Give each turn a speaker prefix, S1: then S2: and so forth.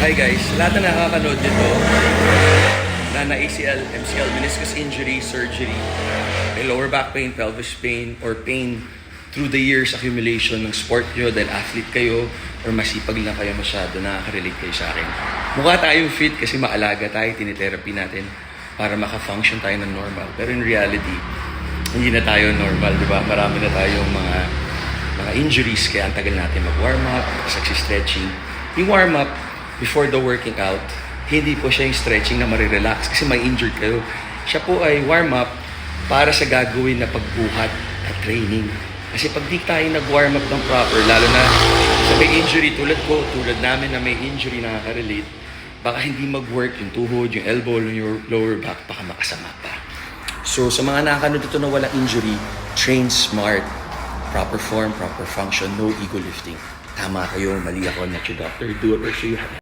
S1: Hi guys, lahat na nakakanood nito na na ACL, MCL, meniscus injury, surgery, may lower back pain, pelvis pain, or pain through the years accumulation ng sport nyo dahil athlete kayo or masipag lang kayo masyado, nakaka-relate kayo sa akin. Mukha tayong fit kasi maalaga tayo, tinitherapy natin para maka-function tayo ng normal. Pero in reality, hindi na tayo normal, di ba? Marami na tayong mga mga injuries kaya ang tagal natin mag-warm up, stretching. Yung warm up before the working out, hindi po siya yung stretching na marirelax kasi may injured kayo. Siya po ay warm up para sa gagawin na pagbuhat at training. Kasi pag di tayo nag-warm up ng proper, lalo na sa may injury tulad ko, tulad namin na may injury na nakaka-relate, baka hindi mag-work yung tuhod, yung elbow, yung lower back, baka makasama pa. So sa mga nakakanood dito na walang injury, train smart, proper form, proper function, no ego lifting. Tama kayo, mali ako, not your doctor. Do it or show you